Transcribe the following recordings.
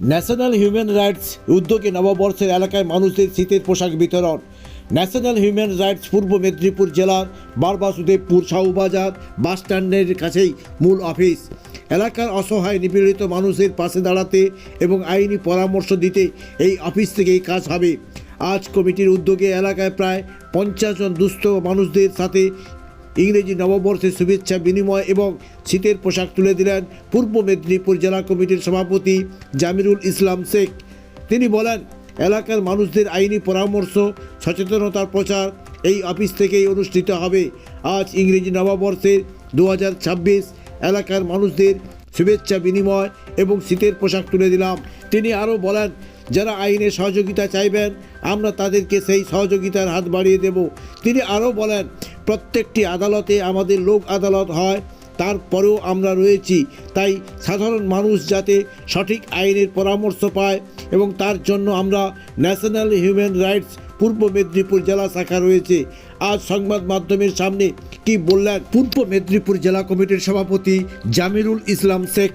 National human rights উদ্যোগে নববর্ষের এলাকায় মানুষদের শীতের পোশাক বিতরণ। ন্যাশনাল হিউম্যান রাইটস পূর্ব মেদিনীপুর জেলার বারবাসুদেবপুর শাহবাজার বাস স্ট্যান্ডের কাছেই মূল অফিস। এলাকার অসহায় নিপীড়িত মানুষের পাশে দাঁড়াতে এবং আইনি পরামর্শ দিতে এই অফিস থেকেই কাজ হবে। আজ কমিটির উদ্যোগে এলাকায় প্রায় পঞ্চাশ জন দুস্থ মানুষদের সাথে ইংরেজি নববর্ষের শুভেচ্ছা, বিনিময় এবং শীতের পোশাক তুলে দিলেন পূর্ব মেদিনীপুর জেলা কমিটির সভাপতি জামিরুল ইসলাম শেখ। তিনি বলেন, এলাকার মানুষদের আইনি পরামর্শ, সচেতনতার প্রচার এই অফিস থেকেই অনুষ্ঠিত হবে। আজ ইংরেজি নববর্ষের দু হাজার ছাব্বিশ এলাকার মানুষদের শুভেচ্ছা, বিনিময় এবং শীতের পোশাক তুলে দিলাম। তিনি আরও বলেন, যারা আইনে সহযোগিতা চাইবেন, আমরা তাদেরকে সেই সহযোগিতার হাত বাড়িয়ে দেব। তিনি আরও বলেন প্রত্যেকটি আদালতে আমাদের লোক আদালত হয়, তারপরেও আমরা রয়েছি। তাই সাধারণ মানুষ যাতে সঠিক আইনের পরামর্শ পায় এবং তার জন্য আমরা ন্যাশনাল হিউম্যান রাইটস পূর্ব মেদিনীপুর জেলা শাখা রয়েছে। আজ সংবাদ মাধ্যমের সামনে কি বললেন পূর্ব মেদিনীপুর জেলা কমিটির সভাপতি জামিরুল ইসলাম শেখ।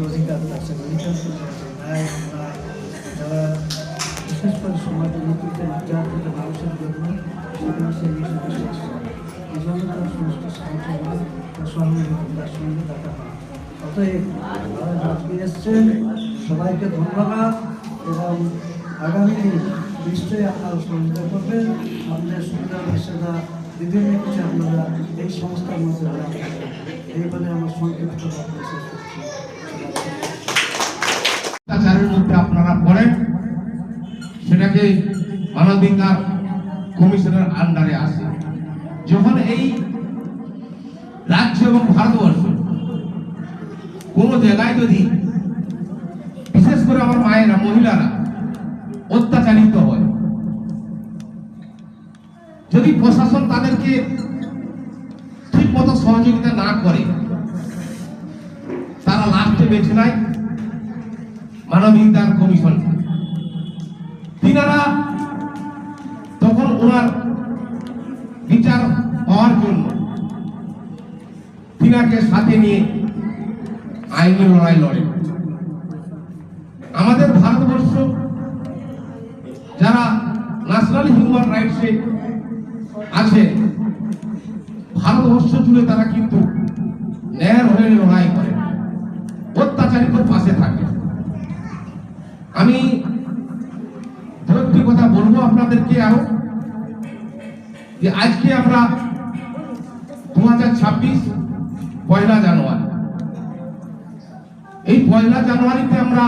যে অধিকার আছে অধিকার ন্যায় অন্যায় যারা বিশেষ করে সমাজের নেতৃত্বে নির্যাতিত মানুষের জন্য সেখানে সেই বিষয়টা শেষ এই জন্য তার সমস্ত সাহায্য করে তার সহযোগিতা তার সঙ্গে দেখা হয় অতএব তারা আজকে এসছেন সবাইকে ধন্যবাদ এবং আগামী দিন নিশ্চয়ই আপনারা সহযোগিতা করবেন আপনাদের সুবিধা অসুবিধা বিভিন্ন কিছু আপনারা এই সংস্থার মধ্যে এই বলে আমার সংক্ষিপ্ত শেষ করছি মধ্যে আপনারা পড়েন, সেটাকে মানবাধিকার কমিশনের আন্ডারে আসে। যখন এই রাজ্য এবং ভারতবর্ষ কোনো জায়গায় যদি, বিশেষ করে আমার মায়েরা, মহিলারা অত্যাচারিত হয়, যদি প্রশাসন তাদেরকে ঠিক মতো সহযোগিতা না করে, তারা লাস্টে বেছে নেয় মানবাধিকার কমিশন। তিনারা তখন ওনার বিচার পাওয়ার জন্য তিনাকে সাথে নিয়ে আইনি লড়াই লড়ে আমাদের ভারতবর্ষ যারা ন্যাশনাল হিউম্যান রাইটসে আছে, ভারতবর্ষ জুড়ে তারা কিন্তু ন্যায়ের হয়ে লড়াই করে, অত্যাচারিত পাশে থাকে। আমি একটি কথা বলব আপনাদেরকে আরও, যে আজকে আমরা দু হাজার ছাব্বিশ পয়লা জানুয়ারি। এই পয়লা জানুয়ারিতে আমরা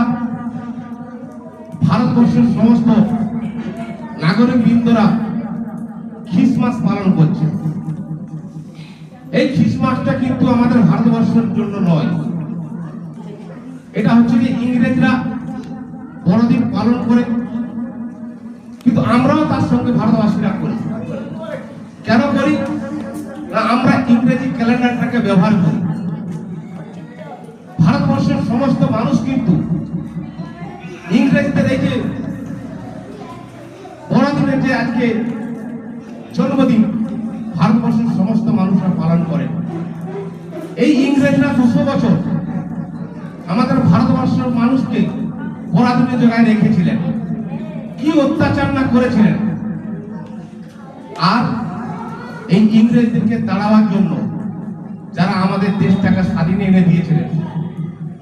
ভারতবর্ষের সমস্ত নাগরিক বৃন্দরা খ্রিসমাস পালন করছে। এই খ্রিসমাসটা কিন্তু আমাদের ভারতবর্ষের জন্য নয়। এটা হচ্ছে যে ইংরেজরা বড়দিন পালন করে। কিন্তু আমরাও তার সঙ্গে ভারতবাসীরা করি। কেন করি? না, আমরা ইংরেজি ক্যালেন্ডারটাকে ব্যবহার করি। ভারতবর্ষের সমস্ত মানুষ কিন্তু ইংরেজদের এই যে বড়দিনের যে আজকে জন্মদিন, ভারতবর্ষের সমস্ত মানুষরা পালন করে। এই ইংরেজরা দুশো বছর আমাদের ভারতবর্ষের মানুষকে পরাধীন জায়গায় রেখেছিলেন? কি অত্যাচার না করেছিলেন? আর এই ইংরেজদেরকে তাড়াবার জন্য যারা আমাদের দেশটাকে স্বাধীন এনে দিয়েছিলেন,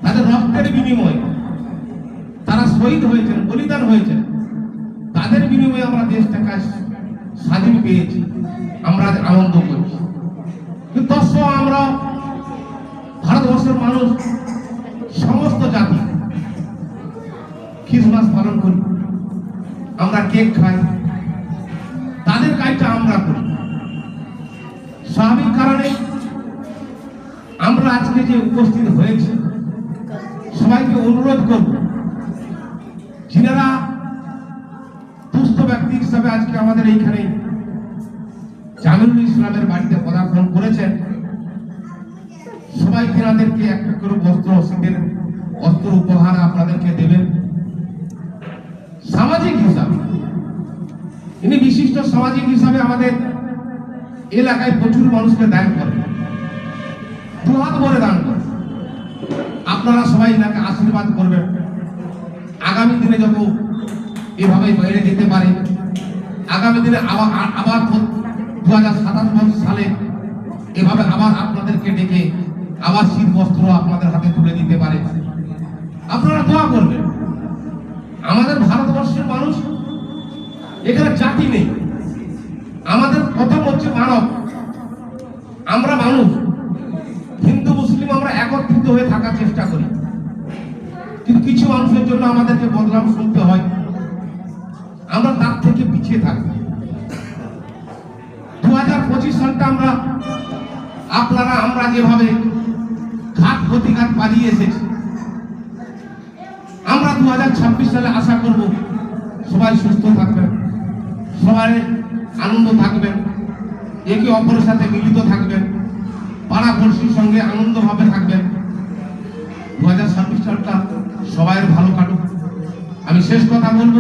তাদের রক্তের বিনিময়ে তারা শহীদ হয়েছেন, বলিদান হয়েছেন। তাদের বিনিময়ে আমরা দেশটাকে স্বাধীন পেয়েছি। আমরা আনন্দ করছি। খ্রিসমাস পালন করি। আমরা কেক খাই। তাদের কাজটা আমরা করি। স্বাভাবিক কারণে আমরা আজকে যে উপস্থিত হয়েছি, সবাইকে অনুরোধ করব, যিনারা দুস্থ ব্যক্তি হিসাবে আজকে আমাদের এইখানে জামিনুল ইসলামের বাড়িতে পদার্পণ করেছেন সবাই তেনাদেরকে একটা করে বস্ত্র শীতের বস্ত্র উপহার আপনাদেরকে দেবেন। সামাজিক হিসাবে। ইনি বিশিষ্ট সামাজিক হিসাবে আমাদের এলাকায় প্রচুর মানুষকে দান করেন। দুহাত ভরে দান করেন। আপনারা সবাই এনাকে আশীর্বাদ করবেন। আগামী দিনে যত এভাবে বাইরে যেতে পারে, আগামী দিনে আবার আবার দু হাজার সাতাশ সালে এভাবে আবার আপনাদেরকে ডেকে আবার শীত বস্ত্র আপনাদের হাতে তুলে দিতে পারে। আপনারা দোয়া করবেন। আমাদের ভারতবর্ষের মানুষ এখানে জাতি নেই। আমাদের প্রথম হচ্ছে মানব। আমরা মানুষ। হিন্দু, মুসলিম আমরা একত্রিত হয়ে থাকার চেষ্টা করি। কিন্তু কিছু মানুষের জন্য আমাদেরকে বদনাম শুনতে হয়। আমরা তার থেকে পিছিয়ে থাকি। দু হাজার পঁচিশ সালটা আমরা, আপনারা, আমরা যেভাবে ঘাট প্রতিঘাত পালিয়ে এসেছি দু হাজার ছাব্বিশ সালে আশা করব সবাই সুস্থ থাকবেন, সবাই আনন্দ থাকবেন, একে অপরের সাথে মিলিত থাকবেন, পাড়া পড়শির সঙ্গে আনন্দভাবে থাকবেন। দু হাজার ছাব্বিশ সালটা সবাই ভালো কাটুক। আমি শেষ কথা বলব,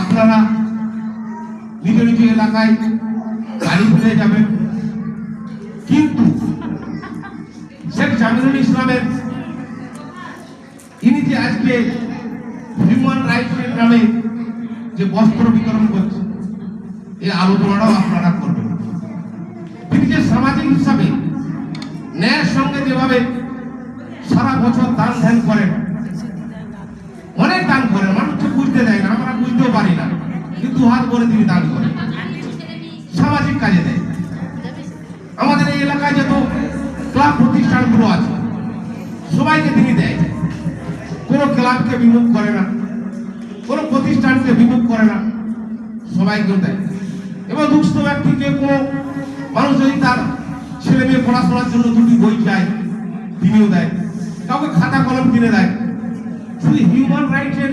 আপনারা নিজ নিজ এলাকায় গাড়ি ফিরে যাবেন। কিন্তু শেখ জামিনুল ইসলামের আজকে হিউম্যান রাইটসের নামে যে বস্ত্র বিতরণ করছে, এই আলোচনাটাও আপনারা করবেন। যে সামাজিক হিসাবে ন্যায়ের সঙ্গে যেভাবে সারা বছর দান ধ্যান করেন, অনেক দান করেন মানুষকে বুঝতে দেয় না, আমরা বুঝতেও পারি না, কিন্তু হাত করে তিনি দান করেন। সামাজিক কাজে দেয়। আমাদের এই এলাকায় যত ক্লাব প্রতিষ্ঠানগুলো আছে, সবাইকে তিনি দেয়। কোনো ক্লাবকে বিমুখ করে না, কোনো প্রতিষ্ঠানকে বিমুখ করে না সবাইকে দেয় এবং দুস্থ ব্যক্তিকে কোনো মানুষ যদি তার ছেলে মেয়ে পড়াশোনার জন্য দুটি বই চায়, তিনিও দেয়। কাউকে খাতা কলম কিনে দেয়। শুধু হিউম্যান রাইটসের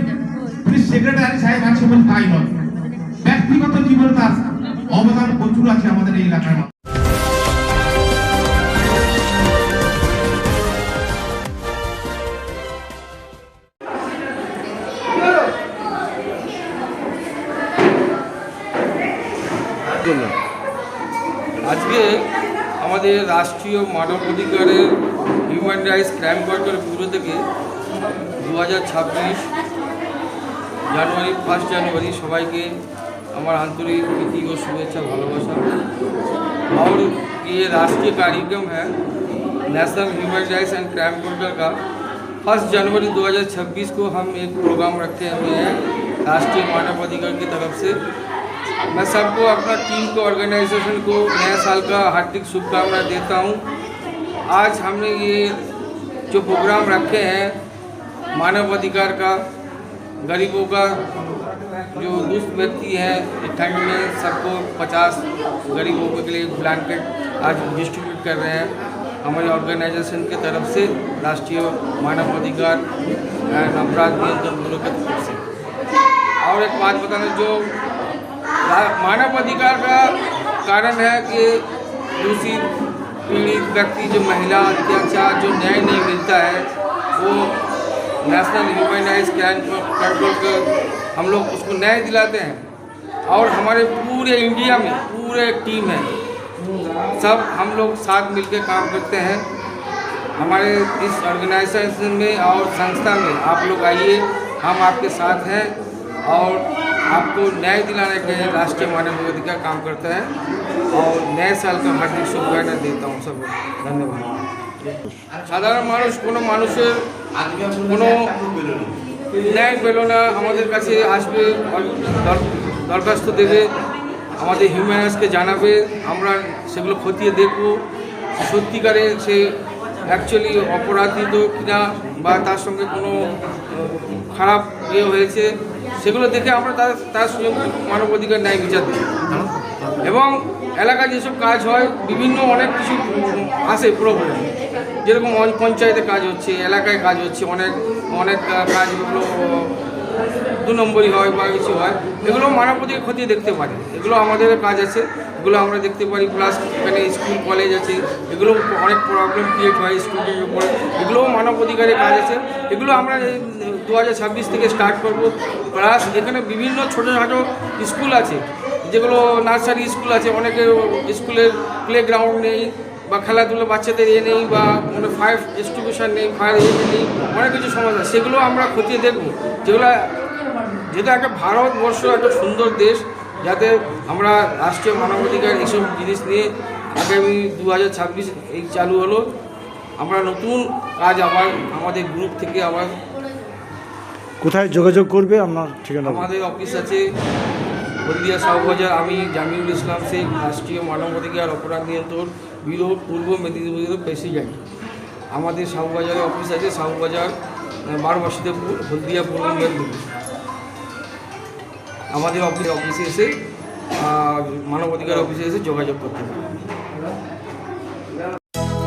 তিনি সেক্রেটারি সাহেব আছে বলে তাই নয়। ব্যক্তিগত জীবনে তার অবদান প্রচুর আছে আমাদের এই এলাকার জন্য। আজকে আমাদের রাষ্ট্রীয় মানবাধিকারের human rights crime control bureau থেকে দু হাজার ছাব্বিশ জানুয়ারি ফার্স্ট জানুয়ারি সবাইকে আমার আন্তরিক প্রীতি ও শুভেচ্ছা, ভালোবাসা। और ये राष्ट्रीय कार्यक्रम है national human rights and crime counter का फर्स्ट जनवरी 2026 को हम एक प्रोग्राम रखे हुए हैं राष्ट्रीय मानवाधिकार की तरफ से मैं सबको अपना टीम को ऑर्गेनाइजेशन को नया साल का हार्दिक शुभकामनाएँ देता हूँ। आज हमने ये जो प्रोग्राम रखे हैं, मानव अधिकार का, गरीबों का, जो दुष्ट व्यक्ति है ठंड में सबको 50 गरीबों के लिए ब्लैंकेट आज डिस्ट्रीब्यूट कर रहे हैं। हमारे ऑर्गेनाइजेशन के तरफ़ से राष्ट्रीय मानव अधिकार एंड अपराध नियंत्रण ब्यूरो की तरफ़ से। और एक बात बताना, जो रा- मानव अधिकार का कारण है कि दूसरी पीड़ित व्यक्ति, जो महिला, अत्याचार, जो न्याय नहीं मिलता है, वो नेशनल ह्यूमन राइट्स कर हम लोग उसको न्याय दिलाते हैं। और हमारे पूरे इंडिया में, पूरे टीम है सब हम लोग साथ मिलकर काम करते हैं। हमारे इस ऑर्गेनाइजेशन में और संस्था में आप लोग आइए, हम आपके साथ हैं। और आपको न्याय दिलाने के लिए राष्ट्रीय मानव अधिकार काम करता है और नए साल का हार्दिक शुभकामना देता हूँ सब धन्यवाद সাধারণ মানুষ কোনো মানুষের কোনো ন্যায় পেল না আমাদের কাছে আসবে দর- দরখাস্ত দেবে আমাদের হিউম্যান রাইটসকে জানাবে আমরা সেগুলো খতিয়ে দেখব সত্যিকারে সে অ্যাকচুয়ালি অপরাধিত কিনা বা তার সঙ্গে কোনো আহ, খারাপ ইয়ে হয়েছে সেগুলো দেখে আমরা তার তার সঙ্গে মানবাধিকার ন্যায় বিচার দিই। এবং এলাকায় যেসব কাজ হয় বিভিন্ন অনেক কিছু আসে প্রবলেম যেরকম পঞ্চায়েতে কাজ হচ্ছে এলাকায় কাজ হচ্ছে অনেক অনেক আহ, কাজ এগুলো দু নম্বরই হয় বা কিছু হয় এগুলো মানবাধিকার ক্ষতি দেখতে পারি। এগুলো আমাদের কাজ আছে এগুলো আমরা দেখতে পারি। প্লাস এখানে স্কুল কলেজ আছে এগুলো অনেক প্রবলেম ক্রিয়েট হয় স্টুডেন্টের উপরে। এগুলোও মানব অধিকারের কাজ আছে। এগুলো আমরা দু হাজার ছাব্বিশ থেকে স্টার্ট করব। প্লাস এখানে বিভিন্ন ছোটো খাটো স্কুল আছে। যেগুলো নার্সারি স্কুল আছে, অনেকে স্কুলের প্লে গ্রাউন্ড নেই বা খেলাধুলো বাচ্চাদের এ নেই বা মানে ফায়ার ডিস্ট্রিবিউশন নেই ফায়ার এ নেই, অনেক কিছু সমস্যা সেগুলো আমরা খতিয়ে দেখব। যেগুলো যেটা একটা ভারতবর্ষ, একটা সুন্দর দেশ, যাতে আমরা রাষ্ট্রীয় মানবাধিকার এইসব জিনিস নিয়ে আগামী দু হাজার ছাব্বিশ এই চালু হলো। আমরা নতুন কাজ আবার আমাদের গ্রুপ থেকে আবার কোথায় যোগাযোগ করবে আপনার ঠিকানা আমাদের অফিস আছে হলদিয়া শাহবাজার আমি জামিউল ইসলাম শেখ, রাষ্ট্রীয় মানবাধিকার অপরাধ নিয়ন্ত্রণ ব্যুরো, পূর্ব মেদিনীপুরের প্রেসিডেন্ট। আমাদের শাহবাজারে অফিস আছে শাহবাজার বারো বাসুদেবপুর হলদিয়া পূর্ব মেদিনীপুর। আমাদের অফিস অফিসে এসে মানবাধিকার অফিসে এসে যোগাযোগ করতে পারেন